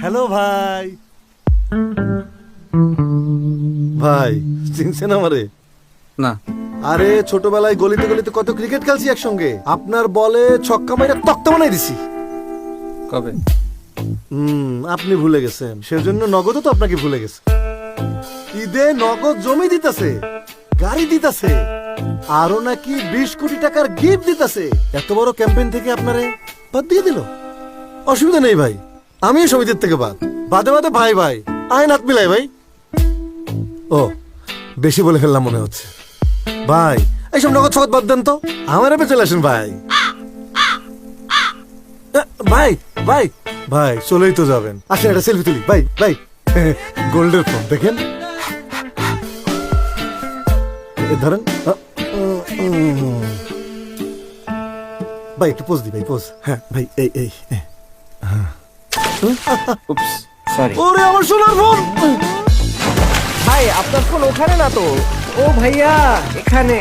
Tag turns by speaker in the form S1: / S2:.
S1: Hello ভাই। ভাই চিনছেন আমারে?
S2: না।
S1: আরে ছোটবেলায় গলিতে গলিতে কত ক্রিকেট খেলছি একসঙ্গে। আপনার বলে ছক্কা মাইরা তক্তা বানাই দিছি।
S2: কবে?
S1: হুম আপনি ভুলে গেছেন। সেজন্য নগদও তো আপনাকে ভুলে গেছে। ঈদে নগদ জমি দিতেছে গাড়ি দিতেছে আরও নাকি বিশ কোটি টাকার গিফট দিতেছে। এত বড় ক্যাম্পেইন থেকে আপনারে বাদ দিয়ে দিল? অসুবিধা নেই ভাই। আমিও সমিতির থেকে বাদ। বাদে বাদে ভাই ভাই। আইন হাত মিলাই, ভাই। ও, বেশি বলে ফেললাম মনে হচ্ছে। ভাই, এইসব নগদ সগদ বাদ দেন তো। আমার এপে চলে আসেন, ভাই। ভাই ভাই। ভাই, চলেই তো যাবেন। আসেন, একটা সেলফি তুলি। ভাই ভাই। গোল্ডের ফোন, দেখেন। ধরেন। ভাই, একটু পোজ দি, ভাই পোজ হ্যাঁ ভাই এই এই।
S2: উপস সরি
S1: ওরে আমার সোনার ফোন!
S3: ভাই আপনার ফোন ওখানে না তো? ও ভাইয়া এখানে।